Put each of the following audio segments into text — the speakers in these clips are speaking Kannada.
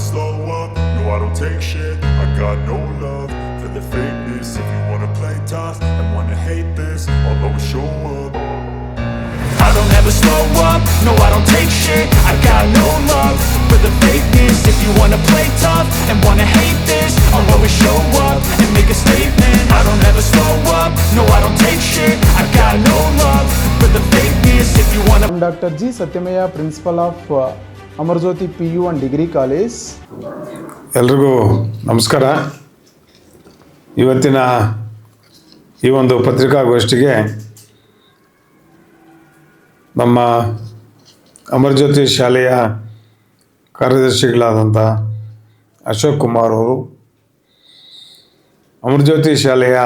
slow up, no I don't take shit. I got no love for the fakeness. If you wanna play tough and wanna hate this I'll always show up. I don't ever slow up, no I don't take shit. I got no love for the fakeness. If you wanna play tough and wanna hate this I'll always show up and make a statement. I don't ever slow up, no I don't take shit. I got no love for the fakeness. If you wanna I'm Dr. G. Satyamaya, Principal of uh, Amarjyoti P U and degree college. ಎಲ್ರಿಗೂ ನಮಸ್ಕಾರ. ಇವತ್ತಿನ ಈ ಒಂದು ಪತ್ರಿಕಾಗೋಷ್ಠಿಗೆ ನಮ್ಮ ಅಮರಜ್ಯೋತಿ ಶಾಲೆಯ ಕಾರ್ಯದರ್ಶಿಗಳಾದಂಥ ಅಶೋಕ್ ಕುಮಾರ್ ಅವರು, ಅಮರಜ್ಯೋತಿ ಶಾಲೆಯ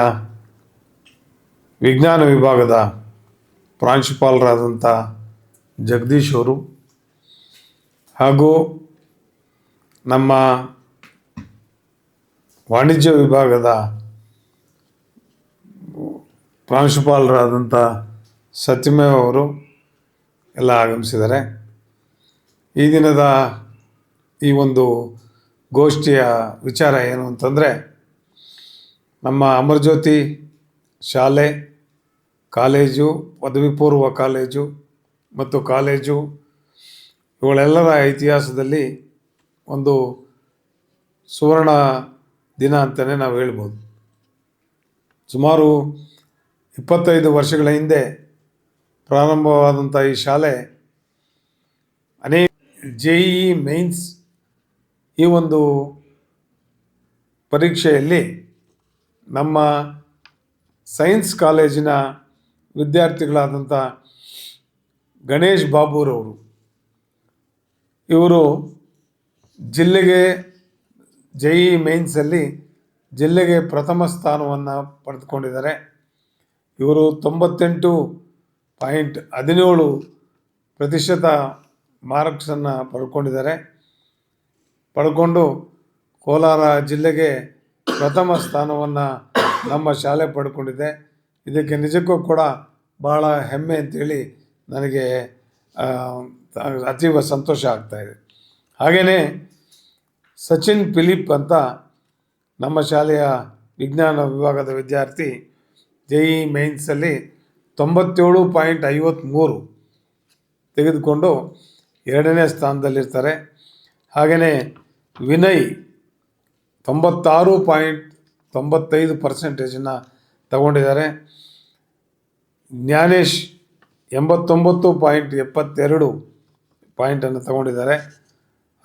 ವಿಜ್ಞಾನ ವಿಭಾಗದ ಪ್ರಾಂಶುಪಾಲರಾದಂಥ ಜಗದೀಶ್ ಅವರು ಹಾಗೂ ನಮ್ಮ ವಾಣಿಜ್ಯ ವಿಭಾಗದ ಪ್ರಾಂಶುಪಾಲರಾದಂಥ ಸತ್ಯಮೇವ್ ಅವರು ಎಲ್ಲ ಆಗಮಿಸಿದ್ದಾರೆ. ಈ ದಿನದ ಈ ಒಂದು ಗೋಷ್ಠಿಯ ವಿಚಾರ ಏನು ಅಂತಂದರೆ, ನಮ್ಮ ಅಮರಜ್ಯೋತಿ ಶಾಲೆ, ಕಾಲೇಜು, ಪದವಿ ಪೂರ್ವ ಕಾಲೇಜು ಮತ್ತು ಕಾಲೇಜು ಇವುಗಳೆಲ್ಲರ ಇತಿಹಾಸದಲ್ಲಿ ಒಂದು ಸುವರ್ಣ ದಿನ ಅಂತಲೇ ನಾವು ಹೇಳ್ಬೋದು. ಸುಮಾರು ಇಪ್ಪತ್ತೈದು ವರ್ಷಗಳ ಹಿಂದೆ ಪ್ರಾರಂಭವಾದಂಥ ಈ ಶಾಲೆ ಅನೇಕ ಜೆ ಇ ಮೈನ್ಸ್ ಈ ಒಂದು ಪರೀಕ್ಷೆಯಲ್ಲಿ ನಮ್ಮ ಸೈನ್ಸ್ ಕಾಲೇಜಿನ ವಿದ್ಯಾರ್ಥಿಗಳಾದಂಥ ಗಣೇಶ್ ಬಾಬುರವರು ಇವರು ಜಿಲ್ಲೆಗೆ ಜೈ ಮೇನ್ಸಲ್ಲಿ ಜಿಲ್ಲೆಗೆ ಪ್ರಥಮ ಸ್ಥಾನವನ್ನು ಪಡೆದುಕೊಂಡಿದ್ದಾರೆ. ಇವರು ತೊಂಬತ್ತೆಂಟು ಪಾಯಿಂಟ್ ಹದಿನೇಳು ಪ್ರತಿಶತ ಮಾರ್ಕ್ಸನ್ನು ಪಡ್ಕೊಂಡಿದ್ದಾರೆ. ಪಡ್ಕೊಂಡು ಕೋಲಾರ ಜಿಲ್ಲೆಗೆ ಪ್ರಥಮ ಸ್ಥಾನವನ್ನು ನಮ್ಮ ಶಾಲೆ ಪಡ್ಕೊಂಡಿದೆ. ಇದಕ್ಕೆ ನಿಜಕ್ಕೂ ಕೂಡ ಭಾಳ ಹೆಮ್ಮೆ ಅಂತೇಳಿ ನನಗೆ ಅತೀವ ಸಂತೋಷ ಆಗ್ತಾಯಿದೆ ಹಾಗೆಯೇ ಸಚಿನ್ ಫಿಲಿಪ್ ಅಂತ ನಮ್ಮ ಶಾಲೆಯ ವಿಜ್ಞಾನ ವಿಭಾಗದ ವಿದ್ಯಾರ್ಥಿ ಜೆ ಇ ಮೈನ್ಸಲ್ಲಿ ತೊಂಬತ್ತೇಳು ಪಾಯಿಂಟ್ ಐವತ್ತ್ಮೂರು ತೆಗೆದುಕೊಂಡು ಎರಡನೇ ಸ್ಥಾನದಲ್ಲಿರ್ತಾರೆ. ಹಾಗೆಯೇ ವಿನಯ್ ತೊಂಬತ್ತಾರು ಪಾಯಿಂಟ್ ತೊಂಬತ್ತೈದು ಪರ್ಸೆಂಟೇಜನ್ನು ತಗೊಂಡಿದ್ದಾರೆ. ಜ್ಞಾನೇಶ್ ಎಂಬತ್ತೊಂಬತ್ತು ಪಾಯಿಂಟ್ ಎಪ್ಪತ್ತೆರಡು ಪಾಯಿಂಟನ್ನು ತಗೊಂಡಿದ್ದಾರೆ.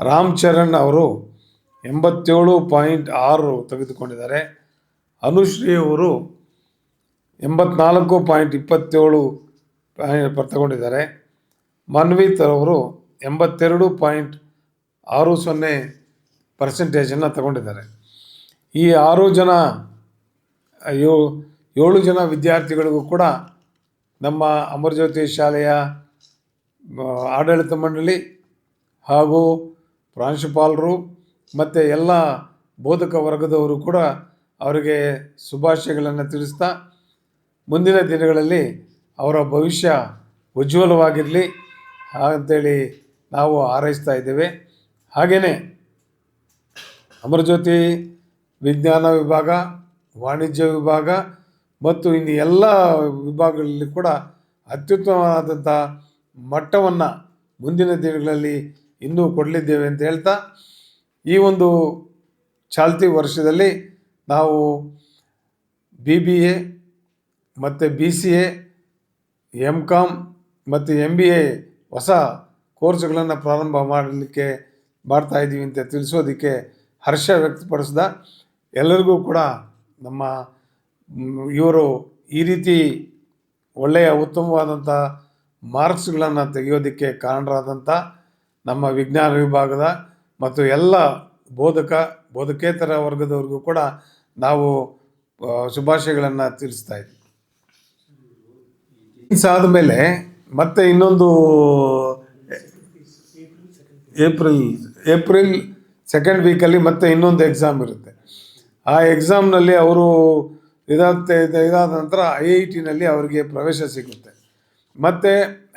ರಾಮ್ ಚರಣ್ ಅವರು ಎಂಬತ್ತೇಳು ಪಾಯಿಂಟ್ ಆರು ತೆಗೆದುಕೊಂಡಿದ್ದಾರೆ. ಅನುಶ್ರೀ ಅವರು ಎಂಬತ್ನಾಲ್ಕು ಪಾಯಿಂಟ್ ಇಪ್ಪತ್ತೇಳು ತಗೊಂಡಿದ್ದಾರೆ ಮನ್ವಿತ್ ಅವರು ಎಂಬತ್ತೆರಡು ಪಾಯಿಂಟ್ ಆರು ಸೊನ್ನೆ ಪರ್ಸೆಂಟೇಜನ್ನು ತಗೊಂಡಿದ್ದಾರೆ. ಈ ಆರು ಜನ ಏಳು ಜನ ವಿದ್ಯಾರ್ಥಿಗಳಿಗೂ ಕೂಡ ನಮ್ಮ ಅಮರಜ್ಯೋತಿ ಶಾಲೆಯ ಆಡಳಿತ ಮಂಡಳಿ ಹಾಗೂ ಪ್ರಾಂಶುಪಾಲರು ಮತ್ತು ಎಲ್ಲ ಬೋಧಕ ವರ್ಗದವರು ಕೂಡ ಅವರಿಗೆ ಶುಭಾಶಯಗಳನ್ನು ತಿಳಿಸ್ತಾ ಮುಂದಿನ ದಿನಗಳಲ್ಲಿ ಅವರ ಭವಿಷ್ಯ ಉಜ್ವಲವಾಗಿರಲಿ ಅಂತೇಳಿ ನಾವು ಹಾರೈಸ್ತಾ ಇದ್ದೇವೆ. ಹಾಗೆಯೇ ಅಮರಜ್ಯೋತಿ ವಿಜ್ಞಾನ ವಿಭಾಗ, ವಾಣಿಜ್ಯ ವಿಭಾಗ ಮತ್ತು ಇನ್ನು ಎಲ್ಲ ವಿಭಾಗಗಳಲ್ಲಿ ಕೂಡ ಅತ್ಯುತ್ತಮವಾದಂಥ ಮಟ್ಟವನ್ನು ಮುಂದಿನ ದಿನಗಳಲ್ಲಿ ಇನ್ನೂ ಕೊಡಲಿದ್ದೇವೆ ಅಂತ ಹೇಳ್ತಾ, ಈ ಒಂದು ಚಾಲ್ತಿ ವರ್ಷದಲ್ಲಿ ನಾವು ಬಿ ಬಿ ಎ ಮತ್ತು B C A M com ಮತ್ತು ಎಂ ಬಿ ಎ ಹೊಸ ಕೋರ್ಸ್ಗಳನ್ನು ಪ್ರಾರಂಭ ಮಾಡಲಿಕ್ಕೆ ಮಾಡ್ತಾ ಇದ್ದೀವಿ ಅಂತ ತಿಳಿಸೋದಕ್ಕೆ ಹರ್ಷ ವ್ಯಕ್ತಪಡಿಸ್ದ. ಎಲ್ಲರಿಗೂ ಕೂಡ ನಮ್ಮ ಇವರು ಈ ರೀತಿ ಒಳ್ಳೆಯ ಉತ್ತಮವಾದಂಥ ಮಾರ್ಕ್ಸ್ಗಳನ್ನು ತೆಗೆಯೋದಕ್ಕೆ ಕಾರಣರಾದಂಥ ನಮ್ಮ ವಿಜ್ಞಾನ ವಿಭಾಗದ ಮತ್ತು ಎಲ್ಲ ಬೋಧಕ, ಬೋಧಕೇತರ ವರ್ಗದವ್ರಿಗೂ ಕೂಡ ನಾವು ಶುಭಾಶಯಗಳನ್ನು ತಿಳಿಸ್ತಾ ಇದ್ದೀವಿ ಆದಮೇಲೆ ಮತ್ತೆ ಇನ್ನೊಂದು, ಏಪ್ರಿಲ್ ಏಪ್ರಿಲ್ ಸೆಕೆಂಡ್ ವೀಕಲ್ಲಿ ಮತ್ತೆ ಇನ್ನೊಂದು ಎಕ್ಸಾಮ್ ಇರುತ್ತೆ. ಆ ಎಕ್ಸಾಮ್ನಲ್ಲಿ ಅವರು ಇದಾದ ಇದಾದ ನಂತರ ಐ ಐ ಟಿನಲ್ಲಿ ಅವರಿಗೆ ಪ್ರವೇಶ ಸಿಗುತ್ತೆ. ಮತ್ತು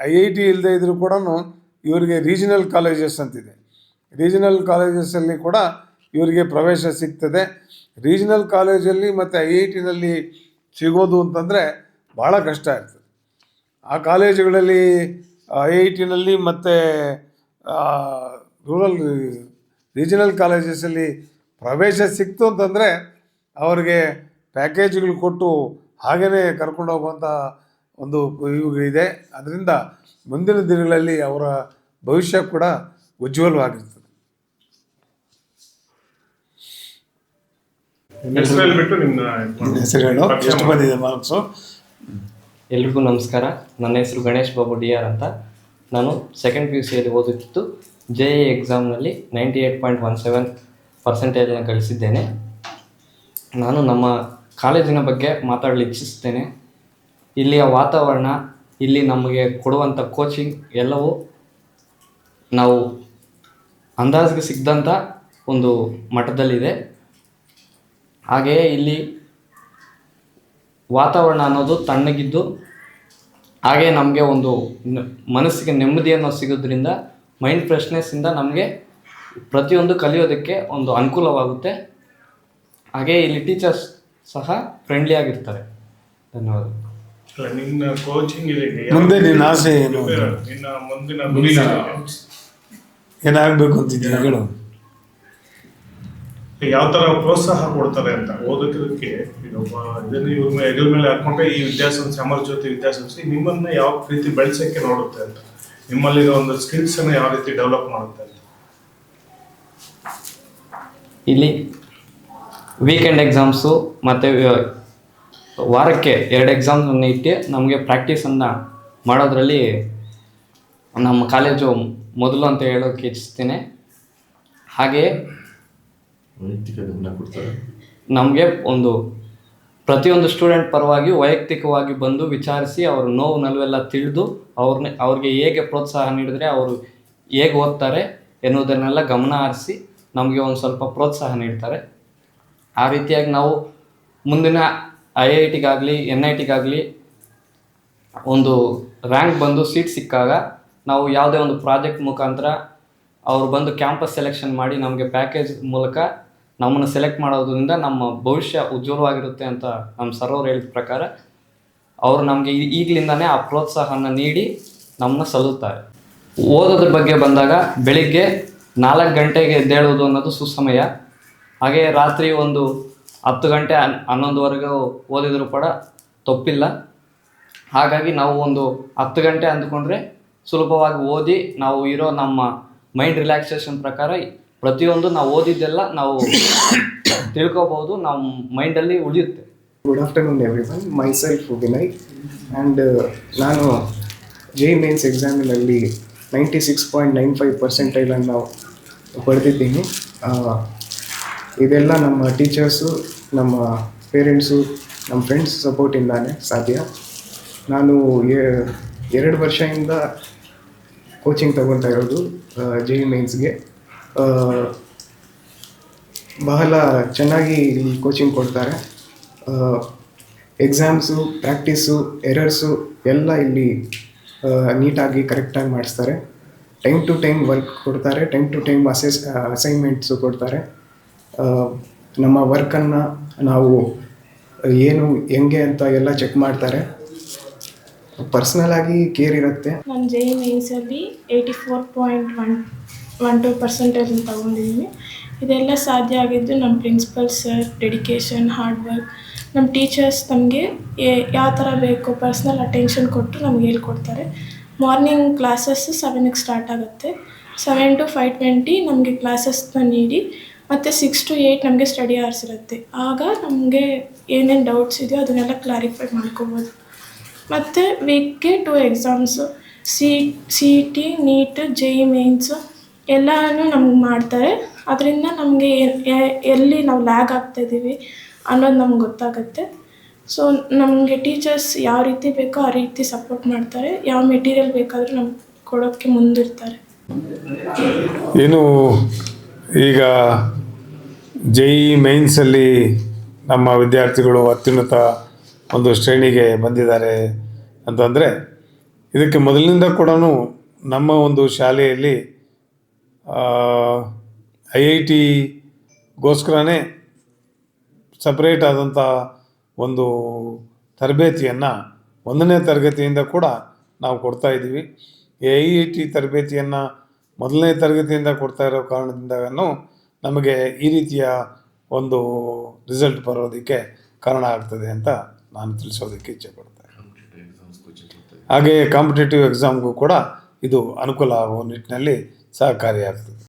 ಐ ಐ ಟಿ ಇಲ್ಲದೆ ಇದ್ದರೂ ಕೂಡ ಇವರಿಗೆ ರೀಜನಲ್ ಕಾಲೇಜಸ್ ಅಂತಿದೆ. ರೀಜನಲ್ ಕಾಲೇಜಸ್ಸಲ್ಲಿ ಕೂಡ ಇವರಿಗೆ ಪ್ರವೇಶ ಸಿಗ್ತದೆ. ರೀಜನಲ್ ಕಾಲೇಜಲ್ಲಿ ಮತ್ತು ಐ ಐ ಟಿನಲ್ಲಿ ಸಿಗೋದು ಅಂತಂದರೆ ಭಾಳ ಕಷ್ಟ ಇರ್ತದೆ. ಆ ಕಾಲೇಜುಗಳಲ್ಲಿ ಐ ಐ ಟಿನಲ್ಲಿ ಮತ್ತು ರೂರಲ್ ರೀಜನಲ್ ಕಾಲೇಜಸ್ಸಲ್ಲಿ ಪ್ರವೇಶ ಸಿಕ್ತು ಅಂತಂದರೆ ಅವರಿಗೆ ಪ್ಯಾಕೇಜ್ಗಳು ಕೊಟ್ಟು ಹಾಗೆಯೇ ಕರ್ಕೊಂಡು ಹೋಗುವಂಥ ಒಂದು ಇದೆ ಅದರಿಂದ ಮುಂದಿನ ದಿನಗಳಲ್ಲಿ ಅವರ ಭವಿಷ್ಯ ಕೂಡ ಉಜ್ವಲವಾಗಿರ್ತದೆ. ಹೆಸರು ಎಷ್ಟು ಬಂದಿದೆ ಮಾರ್ಕ್ಸು? ಎಲ್ರಿಗೂ ನಮಸ್ಕಾರ. ನನ್ನ ಹೆಸರು ಗಣೇಶ್ ಬಾಬು ಡಿ ಆರ್ ಅಂತ. ನಾನು ಸೆಕೆಂಡ್ ಪಿ ಯು ಸಿಯಲ್ಲಿ ಓದುತ್ತಿತ್ತು J A ಎಕ್ಸಾಮ್ನಲ್ಲಿ ninety eight point one seven ಪರ್ಸೆಂಟೇಜನ್ನು ಗಳಿಸಿದ್ದೇನೆ. ನಾನು ನಮ್ಮ ಕಾಲೇಜಿನ ಬಗ್ಗೆ ಮಾತಾಡಲು ಇಚ್ಛಿಸ್ತೇನೆ ಇಲ್ಲಿಯ ವಾತಾವರಣ, ಇಲ್ಲಿ ನಮಗೆ ಕೊಡುವಂಥ ಕೋಚಿಂಗ್ ಎಲ್ಲವೂ ನಾವು ಅಂದಾಜಿಗೆ ಸಿಗ್ದಂಥ ಒಂದು ಮಠದಲ್ಲಿದೆ ಹಾಗೆಯೇ ಇಲ್ಲಿ ವಾತಾವರಣ ಅನ್ನೋದು ತಣ್ಣಗಿದ್ದು ಹಾಗೆ ನಮಗೆ ಒಂದು ಮನಸ್ಸಿಗೆ ನೆಮ್ಮದಿಯನ್ನು ಸಿಗೋದ್ರಿಂದ ಮೈಂಡ್ ಫ್ರೆಶ್ನೆಸ್ಸಿಂದ ನಮಗೆ ಪ್ರತಿಯೊಂದು ಕಲಿಯೋದಕ್ಕೆ ಒಂದು ಅನುಕೂಲವಾಗುತ್ತೆ. ಹಾಗೆ ಇಲ್ಲಿ ಟೀಚರ್ಸ್ ಸಹ ಫ್ರೆಂಡ್ಲಿ ಆಗಿರ್ತಾರೆ. ಧನ್ಯವಾದ. ಅಲ್ಲ, ನಿನ್ನ ಕೋಚಿಂಗ್ ಇದೆ ಮುಂದೆ ನಿನ್ನ ಆಸೆ ಏನು? ನಿನ್ನ ಮುಂದಿನ ಗುರಿ ಏನು? ಏನಾಗಬೇಕು ಅಂತಿದ್ದೀಯ? ಹೇಳು. ಯಾವ ತರ ಪ್ರೋತ್ಸಾಹ ಕೊಡ್ತಾರೆ ಅಂತ ಓದಕ್ಕೆ ಈಗ ಒಬ್ಬ ಇದನ್ನ ಇವ್ರ ಮೇಲೆ ಎಗಲ್ ಮೇಲೆ ಹಾಕೊಂಡ್ರೆ ಈ ವಿದ್ಯಾಸಂಸ್ಥೆ ಅಮರ ಜ್ಯೋತಿ ವಿದ್ಯಾಸಂಸ್ಥೆ ನಿಮ್ಮನ್ನ ಯಾವ ರೀತಿ ಬೆಳೆಸಕ್ಕೆ ನೋಡುತ್ತೆ ಅಂತ ನಿಮ್ಮಲ್ಲಿರೋ ಒಂದು ಸ್ಕಿಲ್ಸ್ ಅನ್ನ ಯಾವ ರೀತಿ ಡೆವಲಪ್ ಮಾಡುತ್ತೆ ಅಂತ. ಇಲ್ಲಿ ವೀಕೆಂಡ್ ಎಕ್ಸಾಮ್ಸು ಮತ್ತು ವಾರಕ್ಕೆ ಎರಡು ಎಕ್ಸಾಮ್ಸನ್ನು ಇಟ್ಟು ನಮಗೆ ಪ್ರಾಕ್ಟೀಸನ್ನು ಮಾಡೋದ್ರಲ್ಲಿ ನಮ್ಮ ಕಾಲೇಜು ಮೊದಲು ಅಂತ ಹೇಳೋಕ್ಕೆ ಇಚ್ಛಿಸ್ತೇನೆ. ಹಾಗೆಯೇ ನಮಗೆ ಒಂದು ಪ್ರತಿಯೊಂದು ಸ್ಟೂಡೆಂಟ್ ಪರವಾಗಿ ವೈಯಕ್ತಿಕವಾಗಿ ಬಂದು ವಿಚಾರಿಸಿ ಅವ್ರ ನೋವು ನಲುವೆಲ್ಲ ತಿಳಿದು ಅವ್ರನ್ನ ಅವ್ರಿಗೆ ಹೇಗೆ ಪ್ರೋತ್ಸಾಹ ನೀಡಿದರೆ ಅವರು ಹೇಗೆ ಓದ್ತಾರೆ ಎನ್ನುವುದನ್ನೆಲ್ಲ ಗಮನ ಹರಿಸಿ ನಮಗೆ ಒಂದು ಸ್ವಲ್ಪ ಪ್ರೋತ್ಸಾಹ ನೀಡ್ತಾರೆ. ಆ ರೀತಿಯಾಗಿ ನಾವು ಮುಂದಿನ ಐ ಐ ಟಿಗಾಗಲಿ, ಎನ್ ಐ ಟಿಗಾಗಲಿ ಒಂದು ರ್ಯಾಂಕ್ ಬಂದು ಸೀಟ್ ಸಿಕ್ಕಾಗ ನಾವು ಯಾವುದೇ ಒಂದು ಪ್ರಾಜೆಕ್ಟ್ ಮುಖಾಂತರ ಅವ್ರು ಬಂದು ಕ್ಯಾಂಪಸ್ ಸೆಲೆಕ್ಷನ್ ಮಾಡಿ ನಮಗೆ ಪ್ಯಾಕೇಜ್ ಮೂಲಕ ನಮ್ಮನ್ನು ಸೆಲೆಕ್ಟ್ ಮಾಡೋದ್ರಿಂದ ನಮ್ಮ ಭವಿಷ್ಯ ಉಜ್ವಲವಾಗಿರುತ್ತೆ ಅಂತ ನಮ್ಮ ಸರ್ ಅವ್ರು ಹೇಳಿದ ಪ್ರಕಾರ ಅವರು ನಮಗೆ ಈಗಲಿಂದನೇ ಆ ಪ್ರೋತ್ಸಾಹನ ನೀಡಿ ನಮ್ಮನ್ನ ಸಲ್ಲುತ್ತಾರೆ. ಓದೋದ್ರ ಬಗ್ಗೆ ಬಂದಾಗ ಬೆಳಿಗ್ಗೆ ನಾಲ್ಕು ಗಂಟೆಗೆ ಎದ್ದೇಳುವುದು ಅನ್ನೋದು ಸುಸಮಯ. ಹಾಗೆ ರಾತ್ರಿ ಒಂದು ಹತ್ತು ಗಂಟೆ ಹನ್ ಹನ್ನೊಂದುವರೆಗೂ ಓದಿದರೂ ಕೂಡ ತಪ್ಪಿಲ್ಲ. ಹಾಗಾಗಿ ನಾವು ಒಂದು ಹತ್ತು ಗಂಟೆ ಅಂದುಕೊಂಡ್ರೆ ಸುಲಭವಾಗಿ ಓದಿ ನಾವು ಇರೋ ನಮ್ಮ ಮೈಂಡ್ ರಿಲ್ಯಾಕ್ಸೇಷನ್ ಪ್ರಕಾರ ಪ್ರತಿಯೊಂದು ನಾವು ಓದಿದ್ದೆಲ್ಲ ನಾವು ತಿಳ್ಕೊಬೋದು ನಮ್ಮ ಮೈಂಡಲ್ಲಿ ಉಳಿಯುತ್ತೆ. Good afternoon every one myself Vinay and ನಾನು J mains ಎಕ್ಸಾಮಿನಲ್ಲಿ ninety six point nine five ಪರ್ಸೆಂಟೈಲನ್ನು ಪಡೆದಿದ್ದೀನಿ. ಆ, ಇದೆಲ್ಲ ನಮ್ಮ ಟೀಚರ್ಸು, ನಮ್ಮ ಪೇರೆಂಟ್ಸು, ನಮ್ಮ ಫ್ರೆಂಡ್ಸ್ ಸಪೋರ್ಟಿಂದಾನೆ ಸಾಧ್ಯ. ನಾನು ಎರಡು ವರ್ಷದಿಂದ ಕೋಚಿಂಗ್ ತಗೊತಾ ಇರೋದು ಜೆ ಇ ಮೇನ್ಸ್ಗೆ ಬಹಳ ಚೆನ್ನಾಗಿ ಇಲ್ಲಿ ಕೋಚಿಂಗ್ ಕೊಡ್ತಾರೆ. ಎಕ್ಸಾಮ್ಸು ಪ್ರಾಕ್ಟೀಸು ಎರರ್ಸು ಎಲ್ಲ ಇಲ್ಲಿ ನೀಟಾಗಿ ಕರೆಕ್ಟಾಗಿ ಮಾಡಿಸ್ತಾರೆ. ಟೈಮ್ ಟು ಟೈಮ್ ವರ್ಕ್ ಕೊಡ್ತಾರೆ time to time assess assignments ಕೊಡ್ತಾರೆ. ನಮ್ಮ ವರ್ಕನ್ನು ನಾವು ಏನು, ಹೆಂಗೆ ಅಂತ ಎಲ್ಲ ಚೆಕ್ ಮಾಡ್ತಾರೆ. ಪರ್ಸ್ನಲ್ ಆಗಿ ಕೇರ್ ಇರುತ್ತೆ. ನಾನು J ಮೇನ್ಸಲ್ಲಿ eighty four point one one two percentage ತಗೊಂಡಿದ್ದೀನಿ ಇದೆಲ್ಲ ಸಾಧ್ಯ ಆಗಿದ್ದು ನಮ್ಮ principal sir dedication hard work ನಮ್ಮ ಟೀಚರ್ಸ್ ನಮಗೆ ಯಾವ ಥರ ಬೇಕು ಪರ್ಸ್ನಲ್ ಅಟೆನ್ಷನ್ ಕೊಟ್ಟು ನಮ್ಗೆ ಹೇಳ್ಕೊಡ್ತಾರೆ. ಮಾರ್ನಿಂಗ್ ಕ್ಲಾಸಸ್ ಸೆವೆನಿಗೆ ಸ್ಟಾರ್ಟ್ ಆಗುತ್ತೆ. ಸೆವೆನ್ ಟು ಫೈವ್ ಟ್ವೆಂಟಿ ನಮಗೆ ಕ್ಲಾಸಸ್ನ ನೀಡಿ ಮತ್ತು ಸಿಕ್ಸ್ ಟು ಏಯ್ಟ್ ನಮಗೆ ಸ್ಟಡಿ ಅವರ್ಸ್ ಇರುತ್ತೆ. ಆಗ ನಮಗೆ ಏನೇನು ಡೌಟ್ಸ್ ಇದೆಯೋ ಅದನ್ನೆಲ್ಲ ಕ್ಲಾರಿಫೈ ಮಾಡ್ಕೋಬೋದು. ಮತ್ತು ವೀಕ್ಗೆ two exams C C T NEET J E mains ಎಲ್ಲನೂ ನಮ್ಗೆ ಮಾಡ್ತಾರೆ. ಅದರಿಂದ ನಮಗೆ ಎಲ್ಲಿ ನಾವು ಲ್ಯಾಗ್ ಆಗ್ತಾಯಿದ್ದೀವಿ ಅನ್ನೋದು ನಮ್ಗೆ ಗೊತ್ತಾಗುತ್ತೆ. ಸೊ ನಮಗೆ ಟೀಚರ್ಸ್ ಯಾವ ರೀತಿ ಬೇಕೋ ಆ ರೀತಿ ಸಪೋರ್ಟ್ ಮಾಡ್ತಾರೆ. ಯಾವ ಮೆಟೀರಿಯಲ್ ಬೇಕಾದರೂ ನಮ್ಗೆ ಕೊಡೋಕ್ಕೆ ಮುಂದಿರ್ತಾರೆ. ಏನು ಈಗ ಜೆ ಇ ಮೈನ್ಸಲ್ಲಿ ನಮ್ಮ ವಿದ್ಯಾರ್ಥಿಗಳು ಅತ್ಯುನ್ನತ ಒಂದು ಶ್ರೇಣಿಗೆ ಬಂದಿದ್ದಾರೆ ಅಂತಂದರೆ ಇದಕ್ಕೆ ಮೊದಲಿನಿಂದ ಕೂಡ ನಮ್ಮ ಒಂದು ಶಾಲೆಯಲ್ಲಿ ಐ ಐ ಟಿಗೋಸ್ಕರನೇ ಸಪ್ರೇಟ್ ಆದಂಥ ಒಂದು ತರಬೇತಿಯನ್ನು, ಒಂದನೇ ತರಗತಿಯಿಂದ ಕೂಡ ನಾವು ಕೊಡ್ತಾ ಇದ್ದೀವಿ. ಎ ಐ ಟಿ ತರಬೇತಿಯನ್ನು ಮೊದಲನೇ ತರಗತಿಯಿಂದ ಕೊಡ್ತಾ ಇರೋ ಕಾರಣದಿಂದನೂ ನಮಗೆ ಈ ರೀತಿಯ ಒಂದು ರಿಸಲ್ಟ್ ಬರೋದಕ್ಕೆ ಕಾರಣ ಆಗ್ತದೆ ಅಂತ ನಾನು ತಿಳಿಸೋದಕ್ಕೆ ಇಚ್ಛೆ ಪಡ್ತೇನೆ ಹಾಗೆಯೇ ಕಾಂಪಿಟೇಟಿವ್ ಎಕ್ಸಾಮ್ಗೂ ಕೂಡ ಇದು ಅನುಕೂಲ ಆಗುವ ನಿಟ್ಟಿನಲ್ಲಿ ಸಹಕಾರಿಯಾಗ್ತದೆ.